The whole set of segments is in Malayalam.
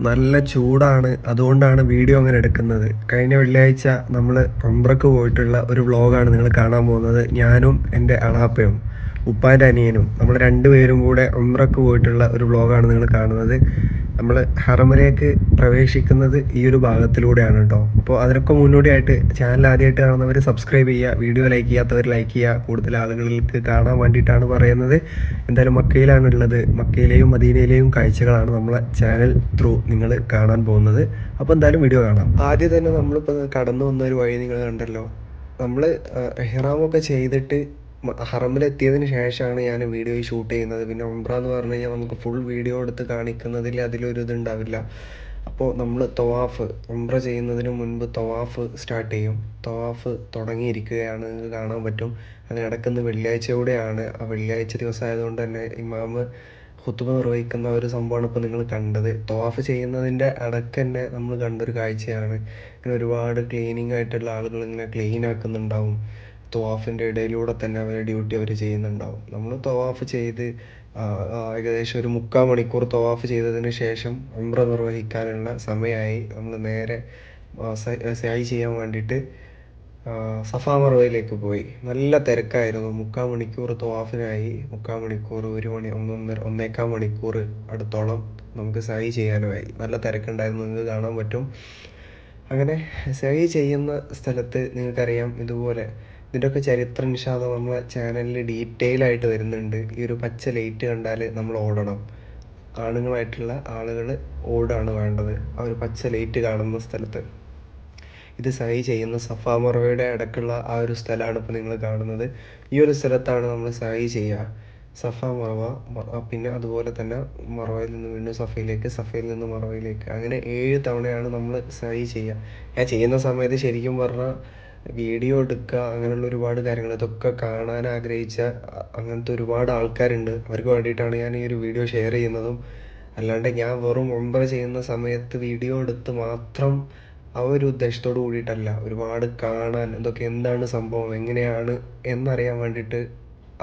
നല്ല ചൂടാണ്. അതുകൊണ്ടാണ് വീഡിയോ അങ്ങനെ എടുക്കുന്നത്. കഴിഞ്ഞ വെള്ളിയാഴ്ച നമ്മൾ ഒമ്പ്രക്ക് പോയിട്ടുള്ള ഒരു വ്ളോഗാണ് നിങ്ങൾ കാണാൻ പോകുന്നത്. ഞാനും എന്റെ അളാപ്പയും ഉപ്പാന്റെ അനിയനും നമ്മൾ രണ്ടുപേരും കൂടെ ഒമ്പ്രക്ക് പോയിട്ടുള്ള ഒരു വ്ളോഗാണ് നിങ്ങൾ കാണുന്നത്. നമ്മൾ ഹറമിലേക്ക് പ്രവേശിക്കുന്നത് ഈ ഒരു ഭാഗത്തിലൂടെയാണ് കേട്ടോ അപ്പോൾ അതിനൊക്കെ മുന്നോടിയായിട്ട് ചാനൽ ആദ്യമായിട്ട് കാണുന്നവർ സബ്സ്ക്രൈബ് ചെയ്യുക വീഡിയോ ലൈക്ക് ചെയ്യാത്തവർ ലൈക്ക് ചെയ്യുക കൂടുതൽ ആളുകളിലേക്ക് കാണാൻ വേണ്ടിയിട്ടാണ് പറയുന്നത്. എന്തായാലും മക്കയിലാണ് ഉള്ളത്. മക്കയിലെയും മദീനയിലെയും കാഴ്ചകളാണ് നമ്മളെ ചാനൽ ത്രൂ നിങ്ങൾ കാണാൻ പോകുന്നത്. അപ്പോൾ എന്തായാലും വീഡിയോ കാണാം. ആദ്യം തന്നെ നമ്മളിപ്പോൾ കടന്നു വന്ന ഒരു വഴി നിങ്ങൾ കണ്ടല്ലോ. നമ്മൾ എഹ്റാമൊക്കെ ചെയ്തിട്ട് ഹറമിലെത്തിയതിന് ശേഷമാണ് ഞാൻ വീഡിയോ ഷൂട്ട് ചെയ്യുന്നത്. പിന്നെ ഉംറ എന്ന് പറഞ്ഞു കഴിഞ്ഞാൽ നമുക്ക് ഫുൾ വീഡിയോ എടുത്ത് കാണിക്കുന്നതിൽ അതിലൊരു ഇതുണ്ടാവില്ല. അപ്പോൾ നമ്മൾ തവാഫ് ഉംറ ചെയ്യുന്നതിന് മുൻപ് തവാഫ് സ്റ്റാർട്ട് ചെയ്യും. തവാഫ് തുടങ്ങിയിരിക്കുകയാണ് കാണാൻ പറ്റും. അത് നടക്കുന്ന വെള്ളിയാഴ്ച കൂടെയാണ് ആ വെള്ളിയാഴ്ച ദിവസമായതുകൊണ്ട് തന്നെ ഇമാമ് ഹുത്തുബ നിർവഹിക്കുന്ന ഒരു സംഭവമാണ് ഇപ്പോൾ നിങ്ങൾ കണ്ടത്. തവാഫ് ചെയ്യുന്നതിന്റെ ഇടയ്ക്ക് തന്നെ നമ്മൾ കണ്ടൊരു കാഴ്ചയാണ്. ഇങ്ങനെ ഒരുപാട് ക്ലീനിങ് ആയിട്ടുള്ള ആളുകൾ ഇങ്ങനെ ക്ലീൻ ആക്കുന്നുണ്ടാവും. തവാഫിന്റെ ഇടയിലൂടെ തന്നെ അവരെ ഡ്യൂട്ടി അവർ ചെയ്യുന്നുണ്ടാവും. നമ്മൾ തവാഫ് ചെയ്ത് ഏകദേശം ഒരു മുക്കാൽ മണിക്കൂർ തവാഫ് ചെയ്തതിന് ശേഷം ഉംറ നിർവഹിക്കാനുള്ള സമയമായി നമ്മൾ നേരെ സായി ചെയ്യാൻ വേണ്ടിയിട്ട് സഫാ മറവയിലേക്ക് പോയി. നല്ല തിരക്കായിരുന്നു. മുക്കാൽ മണിക്കൂർ തവാഫിനായി മുക്കാൽ മണിക്കൂർ ഒരു മണി ഒന്നൊന്നര ഒന്നേക്കാൽ മണിക്കൂർ അടുത്തോളം നമുക്ക് സായി ചെയ്യാനുമായി. നല്ല തിരക്കുണ്ടായിരുന്നു. നിങ്ങൾക്ക് കാണാൻ പറ്റും. അങ്ങനെ സായി ചെയ്യുന്ന സ്ഥലത്ത് നിങ്ങൾക്കറിയാം ഇതുപോലെ ഇതിന്റെയൊക്കെ ചരിത്രം നിഷാദം നമ്മളെ ചാനലിൽ ഡീറ്റെയിൽ ആയിട്ട് വരുന്നുണ്ട്. ഈ ഒരു പച്ച ലൈറ്റ് കണ്ടാൽ നമ്മൾ ഓടണം. ആണുങ്ങളായിട്ടുള്ള ആളുകൾ ഓടാണ് വേണ്ടത്. ആ ഒരു പച്ച ലൈറ്റ് കാണുന്ന സ്ഥലത്ത്. ഇത് സൈ ചെയ്യുന്ന സഫാ മൊറവയുടെ അടക്കുള്ള ആ ഒരു സ്ഥലമാണ് ഇപ്പോൾ നിങ്ങൾ കാണുന്നത്. ഈ ഒരു സ്ഥലത്താണ് നമ്മൾ സൈ ചെയ്യുക. സഫ മറവ പിന്നെ അതുപോലെ തന്നെ മറവയിൽ നിന്ന് വീണ്ടും സഫയിലേക്ക് സഫയിൽ നിന്ന് മറവയിലേക്ക് അങ്ങനെ ഏഴ് തവണയാണ് നമ്മൾ സൈ ചെയ്യുക. ഞാൻ ചെയ്യുന്ന സമയത്ത് ശരിക്കും പറഞ്ഞാൽ വീഡിയോ എടുക്കുക അങ്ങനെയുള്ള ഒരുപാട് കാര്യങ്ങൾ. ഇതൊക്കെ കാണാൻ ആഗ്രഹിച്ച അങ്ങനത്തെ ഒരുപാട് ആൾക്കാരുണ്ട്. അവർക്ക് വേണ്ടിയിട്ടാണ് ഞാൻ ഈ ഒരു വീഡിയോ ഷെയർ ചെയ്യുന്നതും. അല്ലാണ്ട് ഞാൻ വെറും ഒമ്പത് ചെയ്യുന്ന സമയത്ത് വീഡിയോ എടുത്ത് മാത്രം ആ ഒരു ഉദ്ദേശത്തോട് കൂടിയിട്ടല്ല. ഒരുപാട് കാണാൻ ഇതൊക്കെ എന്താണ് സംഭവം എങ്ങനെയാണ് എന്നറിയാൻ വേണ്ടിയിട്ട്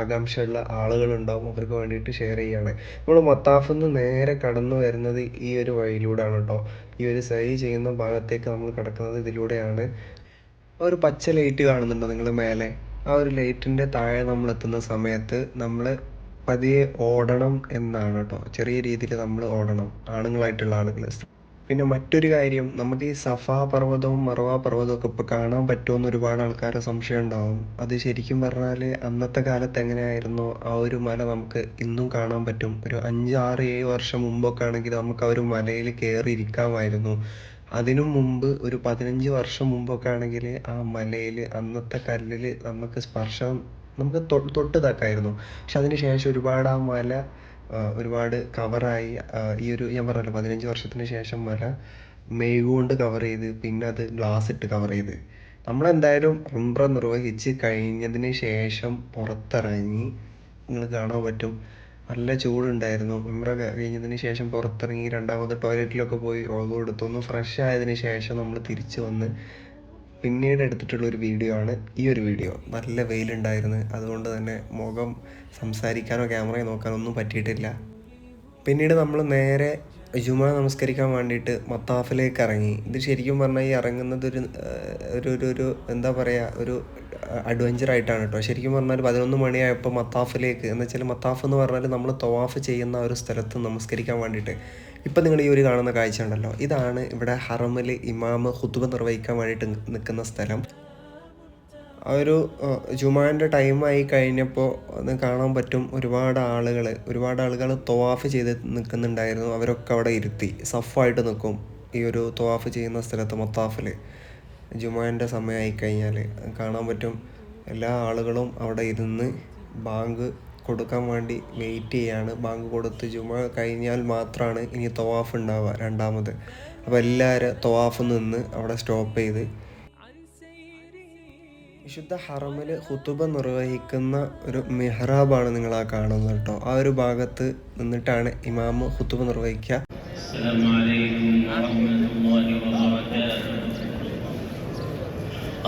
ആകാംക്ഷയുള്ള ആളുകളുണ്ടാവും അവർക്ക് വേണ്ടിയിട്ട് ഷെയർ ചെയ്യാണ് നമ്മൾ മത്താഫിൽ നിന്ന് നേരെ കടന്നു വരുന്നത് ഈ ഒരു വഴിയിലൂടെയാണ് കേട്ടോ ഈ ഒരു സൈ ചെയ്യുന്ന ഭാഗത്തേക്ക് നമ്മൾ കിടക്കുന്നത് ഇതിലൂടെയാണ്. ആ ഒരു പച്ച ലൈറ്റ് കാണുന്നുണ്ടോ നിങ്ങൾ മേലെ? ആ ഒരു ലൈറ്റിന്റെ താഴെ നമ്മൾ എത്തുന്ന സമയത്ത് നമ്മൾ പതിയെ ഓടണം എന്നാണ് കേട്ടോ ചെറിയ രീതിയിൽ നമ്മൾ ഓടണം. ആണുങ്ങളായിട്ടുള്ള ആളുകൾ പിന്നെ മറ്റൊരു കാര്യം നമുക്ക് ഈ സഫാ പർവതവും മറവ പർവതവും ഒക്കെ ഇപ്പോൾ കാണാൻ പറ്റുമെന്ന് ഒരുപാട് ആൾക്കാരെ സംശയം ഉണ്ടാവും. അത് ശരിക്കും പറഞ്ഞാൽ അന്നത്തെ കാലത്ത് എങ്ങനെയായിരുന്നു ആ ഒരു മല നമുക്ക് ഇന്നും കാണാൻ പറ്റും? ഒരു അഞ്ച് ആറ് ഏഴ് വർഷം മുമ്പൊക്കെ ആണെങ്കിൽ നമുക്ക് ആ ഒരു മലയിൽ കയറി ഇരിക്കാമായിരുന്നു അതിനു മുമ്പ് ഒരു പതിനഞ്ച് വർഷം മുമ്പൊക്കെ ആണെങ്കിൽ ആ മലയിൽ അന്നത്തെ കല്ലിൽ നമുക്ക് സ്പർശം നമുക്ക് തൊട്ട് തക്കായിരുന്നു പക്ഷെ അതിന് ശേഷം ഒരുപാട് ആ മല ഒരുപാട് കവറായി. ഈ ഒരു ഞാൻ പറഞ്ഞല്ലോ പതിനഞ്ച് വർഷത്തിന് ശേഷം മല മെയ്കൊണ്ട് കവർ ചെയ്ത് പിന്നെ അത് ഗ്ലാസ് ഇട്ട് കവർ ചെയ്ത്. നമ്മളെന്തായാലും ഉംറ നിർവഹിച്ച് കഴിഞ്ഞതിന് ശേഷം പുറത്തിറങ്ങി നിങ്ങൾ കാണാൻ പറ്റും. നല്ല ചൂടുണ്ടായിരുന്നു. ഉംറ കഴിഞ്ഞതിന് ശേഷം പുറത്തിറങ്ങി രണ്ടാമത് ടോയ്ലറ്റിലൊക്കെ പോയി ഓർവ് എടുത്തു. ഒന്ന് ഫ്രഷ് ആയതിന് ശേഷം നമ്മൾ തിരിച്ചു വന്ന് പിന്നീട് എടുത്തിട്ടുള്ള ഒരു വീഡിയോ ആണ് ഈ ഒരു വീഡിയോ നല്ല വെയിലുണ്ടായിരുന്നു. അതുകൊണ്ട് തന്നെ മുഖം സംസാരിക്കാനോ ക്യാമറയെ നോക്കാനോ ഒന്നും പറ്റിയിട്ടില്ല. പിന്നീട് നമ്മൾ നേരെ ജുമാ നമസ്കരിക്കാൻ വേണ്ടിയിട്ട് മത്താഫിലേക്ക് ഇറങ്ങി. ഇത് ശരിക്കും പറഞ്ഞാൽ ഈ ഇറങ്ങുന്നത് ഒരു ഒരു ഒരു എന്താ പറയുക ഒരു അഡ്വഞ്ചർ ആയിട്ടാണ് കേട്ടോ ശരിക്കും പറഞ്ഞാൽ പതിനൊന്ന് മണിയായപ്പോൾ മത്താഫിലേക്ക് എന്ന് വെച്ചാൽ മത്താഫ് എന്ന് പറഞ്ഞാൽ നമ്മൾ തവാഫ് ചെയ്യുന്ന ഒരു സ്ഥലത്ത് നമസ്കരിക്കാൻ വേണ്ടിയിട്ട്. ഇപ്പം നിങ്ങൾ ഈ ഒരു കാണുന്ന കാഴ്ച ഉണ്ടല്ലോ. ഇതാണ് ഇവിടെ ഹറമിൽ ഇമാമ് ഹുത്തുബ നിർവഹിക്കാൻ വേണ്ടിയിട്ട് നിൽക്കുന്ന സ്ഥലം. ആ ഒരു ജുമാന്റെ ടൈമായി കഴിഞ്ഞപ്പോൾ കാണാൻ പറ്റും ഒരുപാട് ആളുകൾ ഒരുപാട് ആളുകൾ തൊവാഫ് ചെയ്ത് നിൽക്കുന്നുണ്ടായിരുന്നു അവരൊക്കെ അവിടെ ഇരുത്തി സഫായിട്ട് നിൽക്കും ഈ ഒരു തൊവാഫ് ചെയ്യുന്ന സ്ഥലത്ത് മൊത്താഫിൽ ജുമാന്റെ സമയമായി കഴിഞ്ഞാൽ കാണാൻ പറ്റും. എല്ലാ ആളുകളും അവിടെ ഇരുന്ന് ബാങ്ക് കൊടുക്കാൻ വേണ്ടി വെയിറ്റ് ചെയ്യാണ്. ബാങ്ക് കൊടുത്ത് ജുമ കഴിഞ്ഞാൽ മാത്രമാണ് ഇനി തവാഫ് ഉണ്ടാവുക രണ്ടാമത്. അപ്പോൾ എല്ലാവരും തൊവാഫ് നിന്ന് അവിടെ സ്റ്റോപ്പ് ചെയ്ത്. വിശുദ്ധ ഹറമിൽ ഹുത്തുബ നിർവഹിക്കുന്ന ഒരു മെഹ്റാബാണ് നിങ്ങൾ ആ കാണുന്നത് കേട്ടോ. ആ ഒരു ഭാഗത്ത് നിന്നിട്ടാണ് ഇമാമ് ഹുത്തുബ നിർവഹിക്കുക.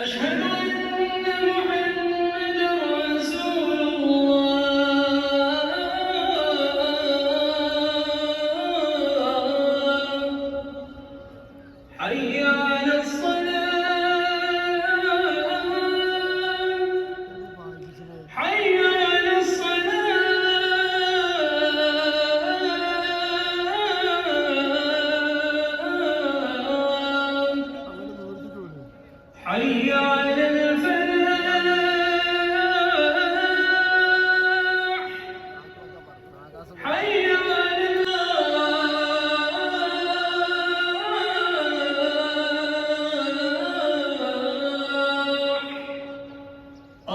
أشهد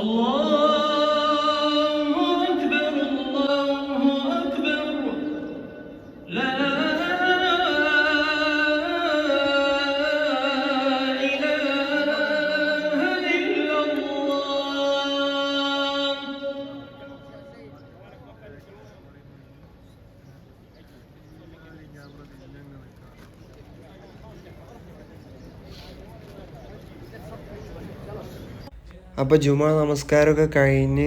Allah അപ്പോൾ ജുമാ നമസ്കാരമൊക്കെ കഴിഞ്ഞ്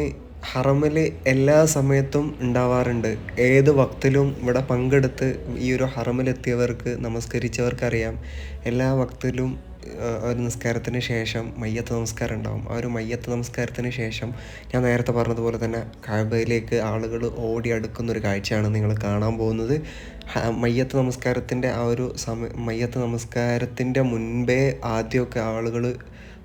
ഹറമിൽ എല്ലാ സമയത്തും ഉണ്ടാവാറുണ്ട്. ഏത് വക്തിലും ഇവിടെ പങ്കെടുത്ത് ഈ ഒരു ഹറമിലെത്തിയവർക്ക് നമസ്കരിച്ചവർക്കറിയാം. എല്ലാ വക്തിലും ഒരു നിസ്കാരത്തിന് ശേഷം മയ്യത്ത് നമസ്കാരം ഉണ്ടാവും. ആ ഒരു മയ്യത്ത് നമസ്കാരത്തിന് ശേഷം ഞാൻ നേരത്തെ പറഞ്ഞതുപോലെ തന്നെ കഴിവയിലേക്ക് ആളുകൾ ഓടി അടുക്കുന്ന ഒരു കാഴ്ചയാണ് നിങ്ങൾ കാണാൻ പോകുന്നത്. മയ്യത്ത് നമസ്കാരത്തിന്റെ ആ ഒരു സമയ മയ്യത്ത് നമസ്കാരത്തിന്റെ മുൻപേ ആദ്യമൊക്കെ ആളുകൾ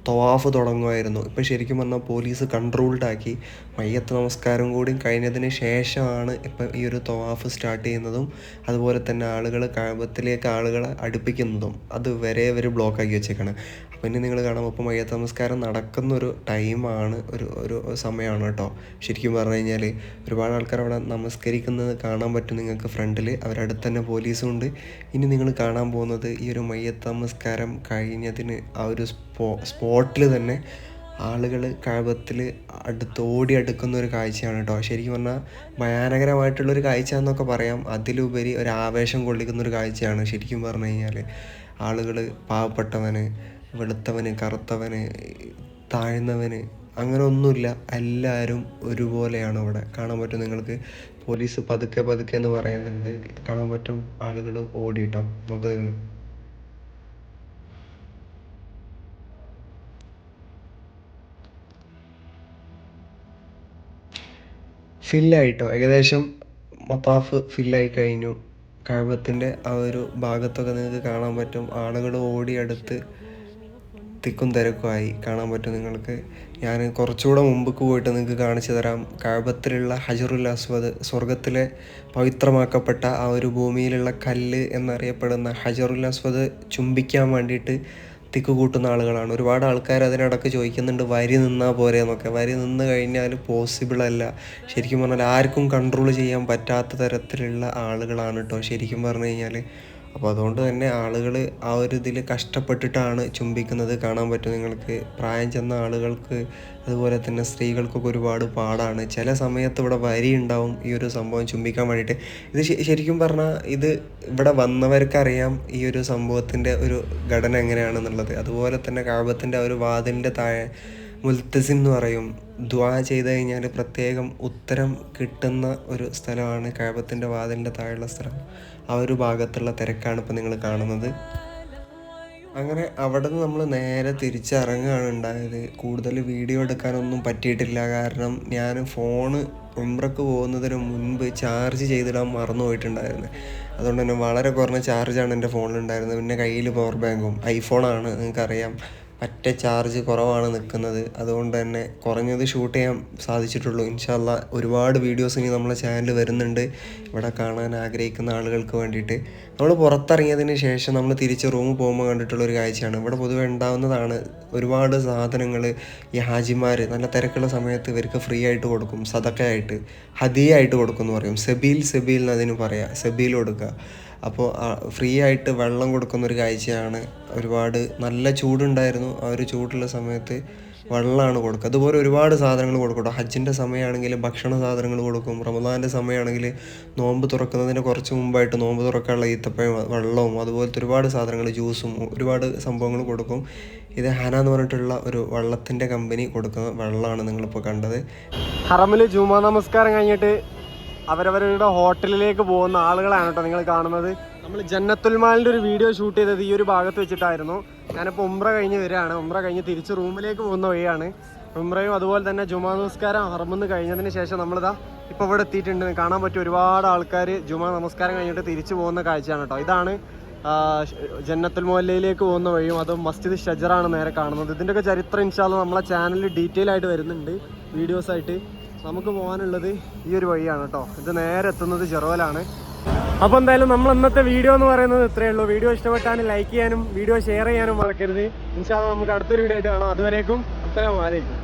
തവാഫ് തുടങ്ങുമായിരുന്നു. ഇപ്പോൾ ശരിക്കും പറഞ്ഞാൽ പോലീസ് കൺട്രോൾഡ് ആക്കി. മയ്യത്ത് നമസ്കാരം കൂടി കഴിഞ്ഞതിന് ശേഷമാണ് ഇപ്പം ഈ ഒരു തവാഫ് സ്റ്റാർട്ട് ചെയ്യുന്നതും അതുപോലെ തന്നെ ആളുകൾ കാബത്തിലേക്ക് ആളുകളെ അടുപ്പിക്കുന്നതും അത് വരെ ബ്ലോക്ക് ആക്കി വെച്ചേക്കാണ്. അപ്പം ഇനി നിങ്ങൾ കാണാം ഇപ്പോൾ മയ്യത്ത് നമസ്കാരം നടക്കുന്ന ഒരു ടൈമാണ് ഒരു ഒരു സമയമാണ് കേട്ടോ ശരിക്കും പറഞ്ഞു കഴിഞ്ഞാൽ ഒരുപാട് ആൾക്കാർ അവിടെ നമസ്കരിക്കുന്നത് കാണാൻ പറ്റും നിങ്ങൾക്ക് ഫ്രണ്ടിൽ അവരടുത്ത് തന്നെ പോലീസും ഉണ്ട്. ഇനി നിങ്ങൾ കാണാൻ പോകുന്നത് ഈ ഒരു മയ്യത്ത് നമസ്കാരം കഴിഞ്ഞതിന് ആ ഒരു സ്പോ സ്പോട്ടിൽ തന്നെ ആളുകൾ കഴപത്തിൽ അടുത്തോടി അടുക്കുന്ന ഒരു കാഴ്ചയാണ് കേട്ടോ ശരിക്കും പറഞ്ഞാൽ ഭയാനകരമായിട്ടുള്ളൊരു കാഴ്ച എന്നൊക്കെ പറയാം. അതിലുപരി ഒരു ആവേശം കൊള്ളിക്കുന്ന ഒരു കാഴ്ചയാണ് ശരിക്കും പറഞ്ഞു കഴിഞ്ഞാൽ ആളുകൾ പാവപ്പെട്ടവന് വെളുത്തവന് കറുത്തവന് താഴ്ന്നവന് അങ്ങനെ ഒന്നുമില്ല എല്ലാവരും ഒരുപോലെയാണ് ഇവിടെ. കാണാൻ പറ്റും നിങ്ങൾക്ക് പോലീസ് പതുക്കെ പതുക്കെ എന്ന് പറയുന്നുണ്ട്. കാണാൻ പറ്റും ആളുകൾ ഓടിയിട്ടോ നമുക്ക് ഫില്ലായിട്ടോ? ഏകദേശം മത്താഫ് ഫില്ലായി കഴിഞ്ഞു. കഴവത്തിന്റെ ആ ഒരു ഭാഗത്തൊക്കെ നിങ്ങൾക്ക് കാണാൻ പറ്റും. ആളുകൾ ഓടിയടുത്ത് തിക്കും തിരക്കുമായി കാണാൻ പറ്റും നിങ്ങൾക്ക്. ഞാൻ കുറച്ചുകൂടെ മുമ്പക്ക് പോയിട്ട് നിങ്ങൾക്ക് കാണിച്ചു തരാം. കഴബത്തിലുള്ള ഹജറുൽ അസ്വദ് സ്വർഗത്തിലെ പവിത്രമാക്കപ്പെട്ട ആ ഒരു ഭൂമിയിലുള്ള കല്ല് എന്നറിയപ്പെടുന്ന ഹജറുൽ അസ്വദ് ചുംബിക്കാൻ വേണ്ടിയിട്ട് തിക്ക് കൂട്ടുന്ന ആളുകളാണ്. ഒരുപാട് ആൾക്കാർ അതിനിടക്ക് ചോദിക്കുന്നുണ്ട് വരി നിന്നാൽ പോരെ എന്നൊക്കെ. വരി നിന്ന് കഴിഞ്ഞാൽ പോസിബിൾ അല്ല. ശരിക്കും പറഞ്ഞാൽ ആർക്കും കൺട്രോൾ ചെയ്യാൻ പറ്റാത്ത തരത്തിലുള്ള ആളുകളാണ് കേട്ടോ ശരിക്കും പറഞ്ഞു കഴിഞ്ഞാൽ അപ്പോൾ അതുകൊണ്ട് തന്നെ ആളുകൾ ആ ഒരു ഇതിൽ കഷ്ടപ്പെട്ടിട്ടാണ് ചുംബിക്കുന്നത് കാണാൻ പറ്റും നിങ്ങൾക്ക്. പ്രായം ചെന്ന ആളുകൾക്ക് അതുപോലെ തന്നെ സ്ത്രീകൾക്കൊക്കെ ഒരുപാട് പാടാണ്. ചില സമയത്ത് ഇവിടെ വരി ഉണ്ടാവും ഈ ഒരു സംഭവം ചുംബിക്കാൻ വേണ്ടിയിട്ട്. ഇത് ശരിക്കും പറഞ്ഞാൽ ഇത് ഇവിടെ വന്നവർക്കറിയാം ഈ ഒരു സംഭവത്തിന്റെ ഒരു ഘടന എങ്ങനെയാണെന്നുള്ളത്. അതുപോലെ തന്നെ കാപത്തിന്റെ ആ ഒരു വാതിലിന്റെ താഴെ മുൽത്തസിം എന്ന് പറയും. ദ്വാ ചെയ്ത് കഴിഞ്ഞാൽ പ്രത്യേകം ഉത്തരം കിട്ടുന്ന ഒരു സ്ഥലമാണ് കാബത്തിന്റെ വാതിലിന്റെ താഴെയുള്ള സ്ഥലം. ആ ഒരു ഭാഗത്തുള്ള തിരക്കാണ് ഇപ്പോൾ നിങ്ങൾ കാണുന്നത്. അങ്ങനെ അവിടെ നിന്ന് നമ്മൾ നേരെ തിരിച്ചിറങ്ങുകയാണ് ഉണ്ടായത്. കൂടുതൽ വീഡിയോ എടുക്കാനൊന്നും പറ്റിയിട്ടില്ല. കാരണം ഞാൻ ഫോണ് ഉംറക്ക് പോകുന്നതിന് മുൻപ് ചാർജ് ചെയ്തിടാൻ മറന്നു പോയിട്ടുണ്ടായിരുന്നു. അതുകൊണ്ട് തന്നെ വളരെ കുറഞ്ഞ ചാർജാണ് എന്റെ ഫോണിലുണ്ടായിരുന്നത്. പിന്നെ കയ്യിൽ പവർ ബാങ്കും ഐഫോണാണ് നിങ്ങൾക്കറിയാം. പറ്റ ചാർജ് കുറവാണ് നിൽക്കുന്നത് അതുകൊണ്ട് തന്നെ കുറഞ്ഞത് ഷൂട്ട് ചെയ്യാൻ സാധിച്ചിട്ടുള്ളൂ. ഇൻഷാല്ല ഒരുപാട് വീഡിയോസ് ഇനി നമ്മളെ ചാനൽ വരുന്നുണ്ട്. ഇവിടെ കാണാൻ ആഗ്രഹിക്കുന്ന ആളുകൾക്ക് വേണ്ടിയിട്ട്. നമ്മൾ പുറത്തിറങ്ങിയതിന് ശേഷം നമ്മൾ തിരിച്ച് റൂമിൽ പോകുമ്പോൾ കണ്ടിട്ടുള്ള ഒരു കാഴ്ചയാണ്. ഇവിടെ പൊതുവെ ഉണ്ടാവുന്നതാണ് ഒരുപാട് സാധനങ്ങൾ ഈ ഹാജിമാർ നല്ല തിരക്കുള്ള സമയത്ത് ഇവർക്ക് ഫ്രീ ആയിട്ട് കൊടുക്കും. സതക്കയായിട്ട് ഹദിയായിട്ട് കൊടുക്കും എന്ന് പറയും. സെബീൽ സെബീൽ എന്ന് അതിന് പറയാം. സെബീൽ കൊടുക്കുക. അപ്പോൾ ഫ്രീ ആയിട്ട് വെള്ളം കൊടുക്കുന്ന ഒരു കാഴ്ചയാണ്. ഒരുപാട് നല്ല ചൂടുണ്ടായിരുന്നു. ആ ഒരു ചൂടുള്ള സമയത്ത് വെള്ളമാണ് കൊടുക്കുക. അതുപോലെ ഒരുപാട് സാധനങ്ങൾ കൊടുക്കും ഹജ്ജിന്റെ സമയമാണെങ്കിൽ ഭക്ഷണ സാധനങ്ങൾ കൊടുക്കും. റമദാന്റെ സമയമാണെങ്കിൽ നോമ്പ് തുറക്കുന്നതിന് കുറച്ച് മുമ്പായിട്ട് നോമ്പ് തുറക്കാനുള്ള ഈത്തപ്പഴം വെള്ളവും അതുപോലത്തെ ഒരുപാട് സാധനങ്ങൾ ജ്യൂസും ഒരുപാട് സംഭവങ്ങൾ കൊടുക്കും. ഇത് ഹന എന്ന് പറഞ്ഞിട്ടുള്ള ഒരു വെള്ളത്തിന്റെ കമ്പനി കൊടുക്കുന്ന വെള്ളമാണ് നിങ്ങളിപ്പോൾ കണ്ടത്. ഹറമിൽ ജുമാ നമസ്കാരം കഴിഞ്ഞിട്ട് അവരവരുടെ ഹോട്ടലിലേക്ക് പോകുന്ന ആളുകളാണ് കേട്ടോ നിങ്ങൾ കാണുന്നത്. നമ്മൾ ജന്നത്തുൽമാലിന്റെ ഒരു വീഡിയോ ഷൂട്ട് ചെയ്തത് ഈ ഒരു ഭാഗത്ത് വെച്ചിട്ടായിരുന്നു. ഞാനിപ്പോൾ ഉംറ കഴിഞ്ഞ് വരികയാണ്. ഉംറ കഴിഞ്ഞ് തിരിച്ച് റൂമിലേക്ക് പോകുന്ന വഴിയാണ്. ഉംറയും അതുപോലെ തന്നെ ജുമാ നമസ്കാരം ഹറമെന്ന് കഴിഞ്ഞതിന് ശേഷം നമ്മളിതാ ഇപ്പോൾ ഇവിടെ എത്തിയിട്ടുണ്ട്. കാണാൻ പറ്റിയ ഒരുപാട് ആൾക്കാർ ജുമാ നമസ്കാരം കഴിഞ്ഞിട്ട് തിരിച്ചു പോകുന്ന കാഴ്ചയാണ് കേട്ടോ. ഇതാണ് ജന്നത്തുൽ മൊല്ലയിലേക്ക് പോകുന്ന വഴിയും അത് മസ്ജിദ് ഷജറാണ് നേരെ കാണുന്നത്. ഇതിന്റെയൊക്കെ ചരിത്രം ഇൻഷാല്ല നമ്മളെ ചാനലിൽ ഡീറ്റെയിൽ ആയിട്ട് വരുന്നുണ്ട്. വീഡിയോസ് ആയിട്ട്. നമുക്ക് പോകാനുള്ളത് ഈ ഒരു വഴിയാണ് കേട്ടോ ഇത് നേരെ എത്തുന്നത് ചെറുവലാണ് അപ്പോൾ എന്തായാലും നമ്മൾ ഇന്നത്തെ വീഡിയോ എന്ന് പറയുന്നത് ഇത്രയേ ഉള്ളൂ. വീഡിയോ ഇഷ്ടപ്പെട്ടാൽ ലൈക്ക് ചെയ്യാനും വീഡിയോ ഷെയർ ചെയ്യാനും മറക്കരുത്. ഇൻഷാല്ല നമുക്ക് അടുത്തൊരു വീഡിയോ ആയിട്ട് കാണാം. അതുവരേക്കും അത്രയും അലൈക്കും.